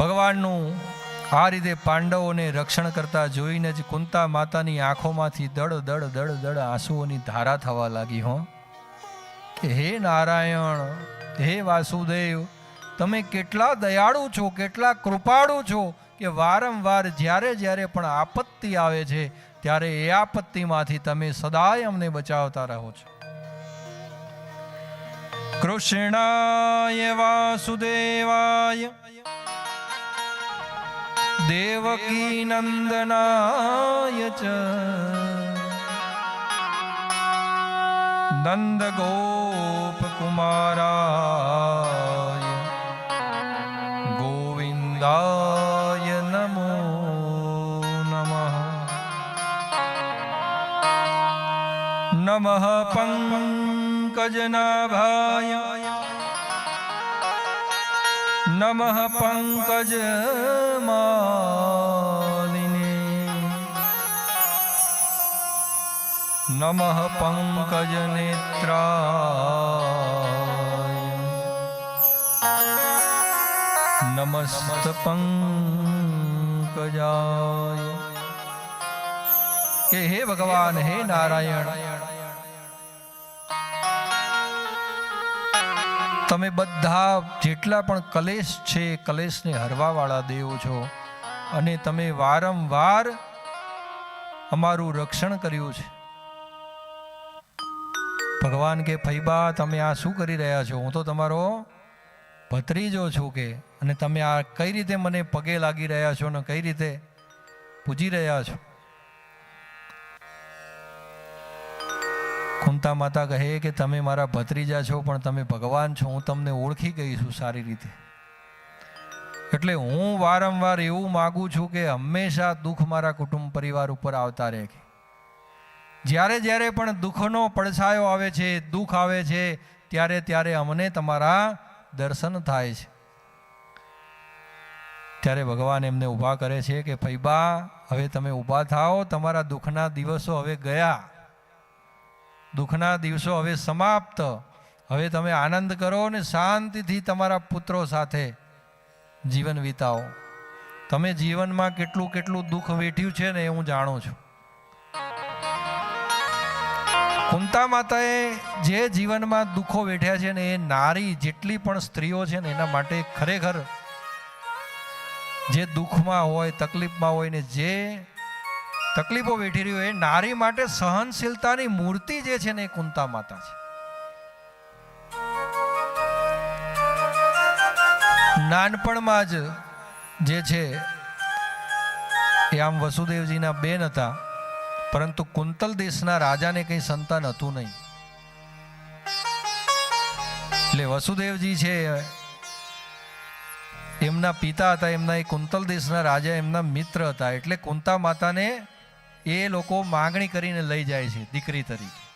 ભગવાનનું આ રીતે પાંડવોને રક્ષણ કરતા જોઈને જ કુંતા માતાની આંખોમાંથી દડ દડ દડ દડ આંસુઓની ધારા થવા લાગી હો. કે હે નારાયણ, હે વાસુદેવ, તમે કેટલા દયાળુ છો, કેટલા કૃપાળુ છો કે વારંવાર જ્યારે જ્યારે પણ આપત્તિ આવે છે, ત્યારે એ આપત્તિમાંથી તમે સદાય અમને બચાવતા રહો છો. કૃષ્ણાય વાસુદેવાય. દેવકી નંદનાય ચ નંદ ગોપ કુમારાય ગોવિંદાય નમો નમઃ નમઃ પંકજનાભાય નમઃ પંકજ માલિને નમઃ પંકજ નેત્રાય નમસ્ત પંકજાય કે હે ભગવાન હે નારાયણ તમે બધા જેટલા પણ કલેશ છે, કલેશને હરવાવાળા દેવો છો અને તમે વારંવાર અમારું રક્ષણ કર્યું છે. ભગવાન કે ફૈબા તમે આ શું કરી રહ્યા છો? હું તો તમારો ભત્રીજો છું કે, અને તમે આ કઈ રીતે મને પગે લાગી રહ્યા છો ને કઈ રીતે પૂજી રહ્યા છો? કુંતા માતા કહે કે તમે મારા ભત્રીજા છો, પણ તમે ભગવાન છો. હું તમને ઓળખી ગઈ છું સારી રીતે. એટલે હું વારંવાર એવું માગું છું કે હંમેશા દુઃખ મારા કુટુંબ પરિવાર ઉપર આવતા રહે જ્યારે જ્યારે પણ દુઃખનો પડછાયો આવે છે, દુઃખ આવે છે, ત્યારે ત્યારે અમને તમારા દર્શન થાય છે. ત્યારે ભગવાન એમને ઊભા કરે છે કે ફૈબા હવે તમે ઊભા થાઓ. તમારા દુઃખના દિવસો હવે ગયા. દુઃખના દિવસો હવે સમાપ્ત. હવે તમે આનંદ કરો અને શાંતિથી તમારા પુત્રો સાથે જીવન વિતાવો. તમે જીવનમાં કેટલું કેટલું દુઃખ વેઠ્યું છે ને એ હું જાણું છું. કુંતા માતાએ જે જીવનમાં દુઃખો વેઠ્યા છે ને એ નારી જેટલી પણ સ્ત્રીઓ છે ને એના માટે ખરેખર જે દુઃખમાં હોય, તકલીફમાં હોય ને જે તકલીફો વેઠી રહ્યો એ નારી માટે સહનશીલતાની મૂર્તિ જે છે ને એ કુંતા માતા છે. નાનપણમાં જ જે છે એ આમ વસુદેવજીના બેન હતા, પરંતુ કુંતલ દેશના રાજાને કંઈ સંતાન હતું નહીં. એટલે વસુદેવજી છે એમના પિતા હતા, એમના એ કુંતલ દેશના રાજા, એમના મિત્ર હતા, એટલે કુંતા માતાને એ લોકો માગણી કરીને લઈ જાય છે, દીકરી તરીકે.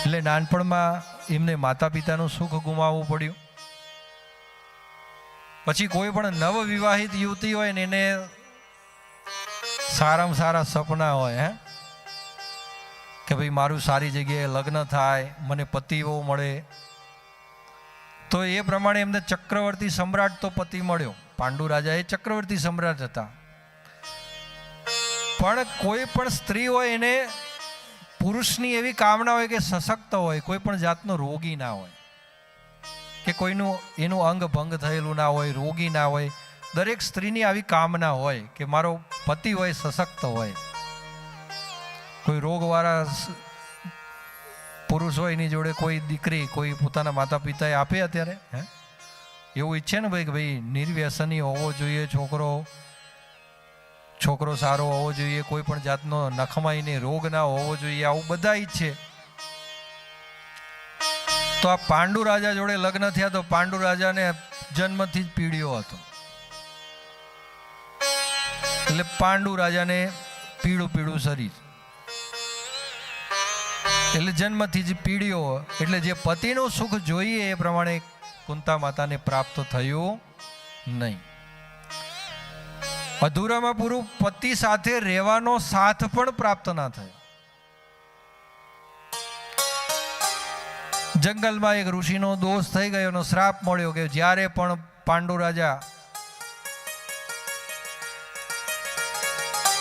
એટલે નાનપણમાં એમને માતા પિતાનું સુખ ગુમાવવું પડ્યું. પછી કોઈ પણ નવવિવાહિત યુવતી હોય ને એને સારામાં સારા સપના હોય, હે? કે ભાઈ મારું સારી જગ્યાએ લગ્ન થાય, મને પતિઓ મળે. તો એ પ્રમાણે એમને ચક્રવર્તી સમ્રાટ તો પતિ મળ્યો. પાંડુ રાજા એ ચક્રવર્તી સમ્રાટ હતા. પણ કોઈ પણ સ્ત્રી હોય એને પુરુષની એવી કામના હોય કે સશક્ત હોય, કોઈ પણ જાતનો રોગી ના હોય, કે કોઈનું એનું અંગ ભંગ થયેલું ના હોય, રોગી ના હોય, દરેક સ્ત્રીની આવી કામના હોય કે મારો પતિ હોય, સશક્ત હોય. કોઈ રોગવાળા પુરુષ હોય એની જોડે કોઈ દીકરી, કોઈ પોતાના માતા પિતાએ આપે અત્યારે, હે? એવું ઈચ્છે ને ભાઈ કે ભાઈ નિર્વ્યસની હોવો જોઈએ, છોકરો છોકરો સારો હોવો જોઈએ, કોઈ પણ જાતનો નખમાઈને રોગ ના હોવો જોઈએ, આવું બધા છે. તો આ પાંડુ રાજા જોડે લગ્ન થયા તો પાંડુ રાજાને જન્મથી જ પીળ્યો હતો. એટલે પાંડુ રાજાને પીળું પીળું શરીર. એટલે જન્મથી જ પીડ્યો, એટલે જે પતિનું સુખ જોઈએ એ પ્રમાણે કુંતા માતાને પ્રાપ્ત થયું નહીં. અધૂરામાં પૂરું પતિ સાથે રહેવાનો સાથ પણ પ્રાપ્ત ના થયો. જંગલમાં એક ઋષિનો દોષ થઈ ગયો એનો શ્રાપ મળ્યો કે જ્યારે પણ પાંડુ રાજા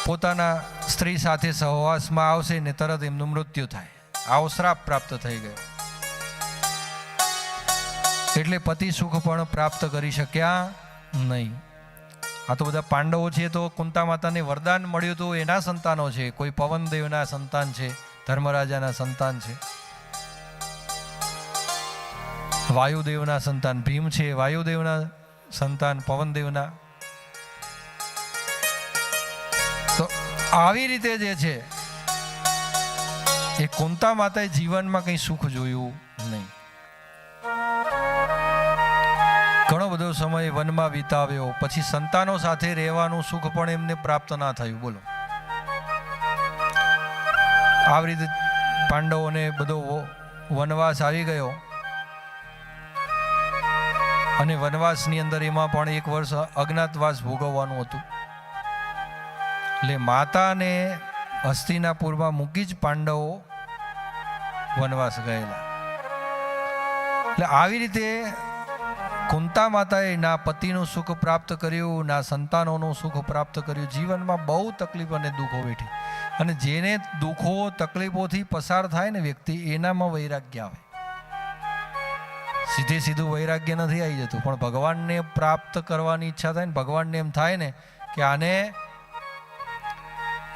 પોતાના સ્ત્રી સાથે સહવાસમાં આવશે ને તરત એમનું મૃત્યુ થાય. આવો શ્રાપ પ્રાપ્ત થઈ ગયો. એટલે પતિ સુખ પણ પ્રાપ્ત કરી શક્યા નહીં. આ તો બધા પાંડવો છે, તો કુંતા માતાને વરદાન મળ્યું હતું એના સંતાનો છે. કોઈ પવનદેવના સંતાન છે, ધર્મરાજાના સંતાન છે. વાયુદેવના સંતાન, ભીમ છે, વાયુદેવના સંતાન, પવનદેવના. તો આવી રીતે જે છે, એ કુંતા માતાએ જીવનમાં કંઈ સુખ જોયું નહીં. ઘણો સમય વનમાં વિતાવ્યો. પછી સંતાનો સાથે રહેવાનું સુખ પણ એમને પ્રાપ્ત ના થયું. બોલો. આવી રીતે પાંડવોને બધો વનવાસ આવી ગયો. અને વનવાસની અંદર એમાં પણ એક વર્ષ અજ્ઞાતવાસ ભોગવવાનું હતું. એટલે માતાને હસ્તિનાપુરમાં મૂકી જ પાંડવો વનવાસ ગયેલા. એટલે આવી રીતે કુંતા માતાએ ના પતિનું સુખ પ્રાપ્ત કર્યું, ના સંતાનોનું સુખ પ્રાપ્ત કર્યું. જીવનમાં બહુ તકલીફ અને દુઃખો વેઠી. અને જેને દુઃખો, તકલીફોથી પસાર થાય ને વ્યક્તિ, એનામાં વૈરાગ્ય આવે. સીધે સીધું વૈરાગ્ય નથી આવી જતું. પણ ભગવાનને પ્રાપ્ત કરવાની ઈચ્છા થાય ને, ભગવાનને એમ થાય ને કે આને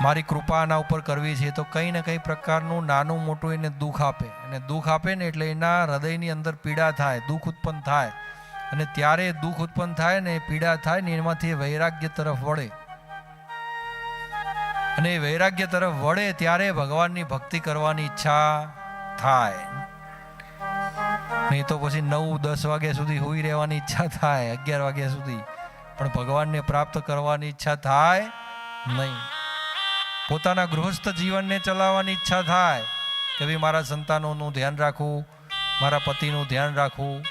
મારી કૃપા આના ઉપર કરવી છે, તો કંઈ ને કંઈ પ્રકારનું નાનું મોટું એને દુઃખ આપે. અને દુઃખ આપે ને એટલે એના હૃદયની અંદર પીડા થાય, દુઃખ ઉત્પન્ન થાય. અને ત્યારે દુઃખ ઉત્પન્ન થાય ને પીડા થાય ને એમાંથી વૈરાગ્ય તરફ વળે. અને એ વૈરાગ્ય તરફ વળે ત્યારે ભગવાનની ભક્તિ કરવાની ઈચ્છા થાય. નહીં તો પછી નવ, દસ વાગ્યા સુધી હોઈ રહેવાની ઈચ્છા થાય, અગિયાર વાગ્યા સુધી. પણ ભગવાનને પ્રાપ્ત કરવાની ઈચ્છા થાય નહીં. પોતાના ગૃહસ્થ જીવનને ચલાવવાની ઈચ્છા થાય કે ભાઈ મારા સંતાનોનું ધ્યાન રાખવું મારા પતિનું ધ્યાન રાખવું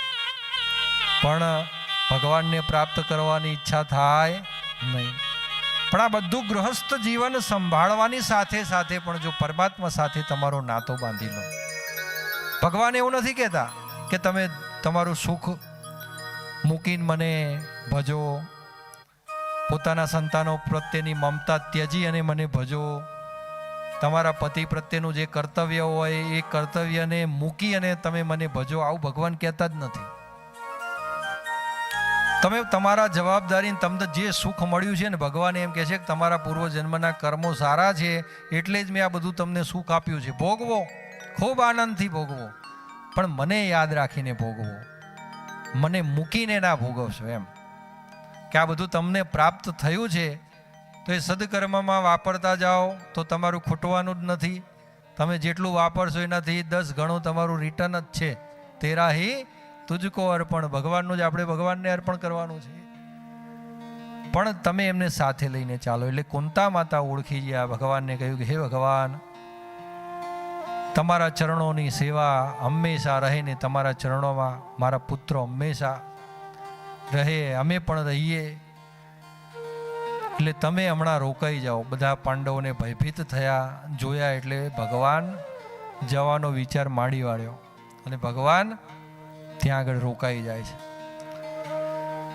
પણ ભગવાનને પ્રાપ્ત કરવાની ઈચ્છા થાય નહીં. પણ આ બધું ગૃહસ્થ જીવન સંભાળવાની સાથે સાથે પણ જો પરમાત્મા સાથે તમારો નાતો બાંધી લો. ભગવાન એવું નથી કહેતા કે તમે તમારું સુખ મૂકીને મને ભજો, પોતાના સંતાનો પ્રત્યેની મમતા ત્યજી અને મને ભજો. તમારા પતિ પ્રત્યેનું જે કર્તવ્ય હોય એ કર્તવ્યને મૂકી અને તમે મને ભજો. આવું ભગવાન કહેતા જ નથી. તમે તમારા જવાબદારી તમને જે સુખ મળ્યું છે ને ભગવાન એમ કહે છે કે તમારા પૂર્વજન્મના કર્મો સારા છે, એટલે જ મેં આ બધું તમને સુખ આપ્યું છે. ભોગવો. ખૂબ આનંદથી ભોગવો. પણ મને યાદ રાખીને ભોગવો. મને મૂકીને ના ભોગવશો એમ. કે આ બધું તમને પ્રાપ્ત થયું છે, તો એ સદકર્મમાં વાપરતા જાઓ, તો તમારું ખૂટવાનું જ નથી. તમે જેટલું વાપરશો એનાથી દસ ગણું તમારું રિટર્ન જ છે. તેરા તુજકો અર્પણ, ભગવાનનું જ આપણે ભગવાનને અર્પણ કરવાનું છે. પણ તમે એમને સાથે લઈને ચાલો, એટલે કુંતા માતા ઓળખી ગયા, ભગવાનને કહ્યું કે, હે ભગવાન, તમારા ચરણોની સેવા હંમેશા રહે ને તમારા ચરણોમાં મારા પુત્રો હંમેશા રહે, અમે પણ રહીએ. એટલે તમે હમણાં રોકાઈ જાઓ. બધા પાંડવોને ભયભીત થયા, જોયા એટલે ભગવાન જવાનો વિચાર માંડી વાળ્યો. અને ભગવાન ત્યાં આગળ રોકાઈ જાય છે.